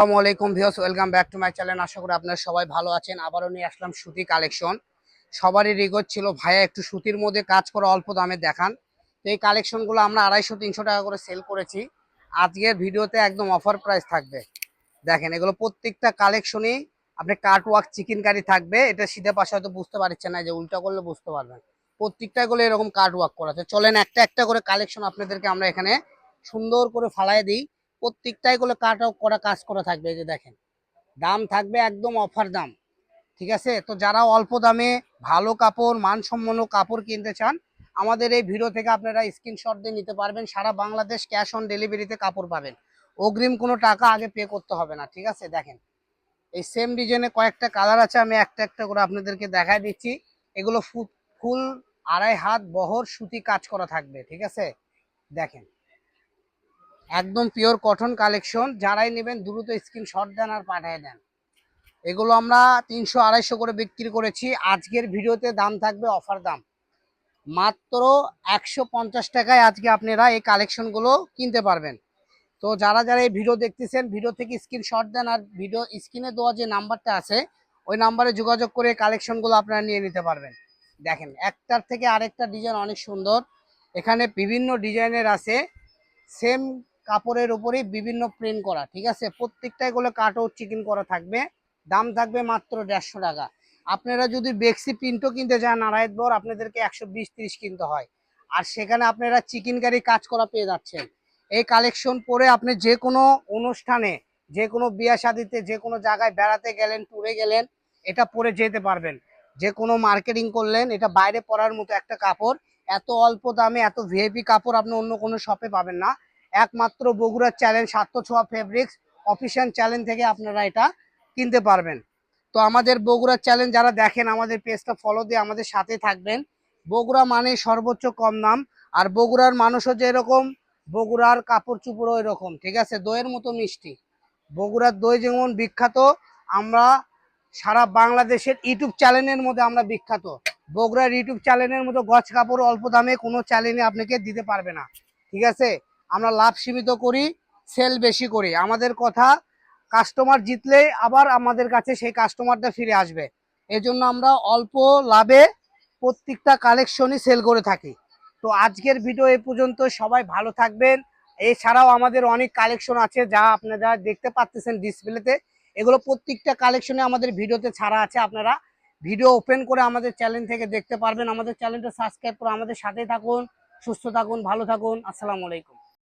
আসসালামু আলাইকুম views welcome back to my channel. আশা করি আপনারা সবাই ভালো আছেন। আবারও নিয়ে আসলাম সুতি কালেকশন। সবারই রিগোজ ছিল, ভাইয়া, একটু সুতির মধ্যে কাজ করা অল্প দামে দেখান। তো এই কালেকশনগুলো আমরা আড়াইশো, তিনশো টাকা করে সেল করেছি। আজকের ভিডিওতে একদম অফার প্রাইস থাকবে। দেখেন, এগুলো প্রত্যেকটা কালেকশনই আপনি কাট ওয়ার্ক চিকেন কারি থাকবে। এটা সিধে পাশে হয়তো বুঝতে পারছেন না যে উল্টা করলে বুঝতে পারবেন। প্রত্যেকটা গুলো এরকম কাট ওয়ার্ক করা আছে। চলেন, একটা একটা করে কালেকশন আপনাদেরকে আমরা এখানে সুন্দর করে ফালাই দিই। প্রত্যেকটাই গুলো কাট করা কাজ করা থাকবে, এই যে দেখেন। দাম থাকবে একদম অফার দাম, ঠিক আছে? তো যারা অল্প দামে ভালো কাপড় মানসম্পন্ন কাপড় কিনতে চান, আমাদের এই ভিডিও থেকে আপনারা স্ক্রিনশট দিয়ে নিতে পারবেন, সারা বাংলাদেশ ক্যাশ অন ডেলিভারিতে কাপড় পাবেন। অগ্রিম কোনো টাকা আগে পে করতে হবে না, ঠিক আছে? দেখেন, এই সেম ডিজাইনে কয়েকটা কালার আছে, আমি একটা একটা করে আপনাদেরকে দেখাই দিচ্ছি। এগুলো ফুল আড়াই হাত বহর সুতি কাজ করা থাকবে, ঠিক আছে? দেখেন একদম পিওর কটন কালেকশন যারাই নেবেন, দ্রুত স্ক্রিনশট দেন আর পাঠিয়ে দেন। এগুলো আমরা তিনশো আড়াইশো করে বিক্রি করেছি। আজকের ভিডিওতে দাম থাকবে অফার দাম। মাত্র একশো পঞ্চাশ টাকায় আজকে আপনারা এই কালেকশনগুলো কিনতে পারবেন। তো যারা যারা এই ভিডিও দেখতেছেন ভিডিও থেকে স্ক্রিনশট দেন আর ভিডিও স্ক্রিনে দেওয়া যে নাম্বারটা আছে, ওই নাম্বারে যোগাযোগ করে কালেকশনগুলো আপনারা নিয়ে নিতে পারবেন। দেখেন, একটার থেকে আরেকটা ডিজাইন অনেক সুন্দর। এখানে বিভিন্ন ডিজাইনের আছে। সেম কাপড়ের উপরেই বিভিন্ন প্রিন্ট করা, ঠিক আছে? প্রত্যেকটাই গুলো কাটআউট চিকেন করা থাকবে। দাম থাকবে মাত্র দেড়শো টাকা। আপনারা যদি বেক্সি প্রিন্টও কিনতে চান নারায়ণবর আপনাদেরকে একশো বিশ, তিরিশ কিনতে হয়। আর সেখানে আপনারা চিকেন কারি কাজ করা পেয়ে যাচ্ছেন। এই কালেকশন পরে আপনি যে কোনো অনুষ্ঠানে, যে কোনো বিয়া শাদিতে, যে কোনো জায়গায় বেড়াতে গেলেন ট্যুরে গেলেন, এটা পরে যেতে পারবেন। যে কোনো মার্কেটিং করলেন, এটা বাইরে পরার মতো একটা কাপড়। এত অল্প দামে, এত ভিআইপি কাপড় আপনি অন্য কোনো শপে পাবেন না। একমাত্র বগুড়ার চ্যালেঞ্জ সাত্য ছোঁয়া ফেব্রিক্স অফিসিয়াল চ্যালেঞ্জ থেকে আপনারা এটা কিনতে পারবেন। তো আমাদের বগুড়ার চ্যালেঞ্জ যারা দেখেন, আমাদের পেজটা ফলো দিয়ে আমাদের সাথে থাকবেন। বগুড়া মানে সর্বোচ্চ কম দাম, আর বগুড়ার মানুষও যে এরকম বগুড়ার কাপড় চুপড়ও এরকম, ঠিক আছে? দইয়ের মতো মিষ্টি। বগুড়ার দই যেমন বিখ্যাত, আমরা সারা বাংলাদেশের ইউটিউব চ্যানেলের মধ্যে আমরা বিখ্যাত। বগুড়ার ইউটিউব চ্যানেলের মতো গছ কাপড় অল্প দামে কোনো চ্যানেলে আপনাকে দিতে পারবে না, ঠিক আছে? আমরা লাভ সীমিত করি সেল বেশি করি। আমাদের কথা কাস্টমার জিতলে আবার আমাদের কাছে সেই কাস্টমারটা ফিরে আসবে। এজন্য আমরা অল্প লাভে প্রত্যেকটা কালেকশনই সেল করে থাকি। তো আজকের ভিডিও এ পর্যন্ত সবাই ভালো থাকবেন। এছাড়াও আমাদের অনেক কালেকশন আছে যা আপনারা দেখতে পাচ্ছেন ডিসপ্লেতে এগুলো প্রত্যেকটা কালেকশনে আমাদের ভিডিওতে ছাড়া আছে। আপনারা ভিডিও ওপেন করে আমাদের চ্যানেল থেকে দেখতে পারবেন। আমাদের চ্যানেলটা সাবস্ক্রাইব করে আমাদের সাথে থাকুন, সুস্থ থাকুন, ভালো থাকুন। আসসালামু আলাইকুম।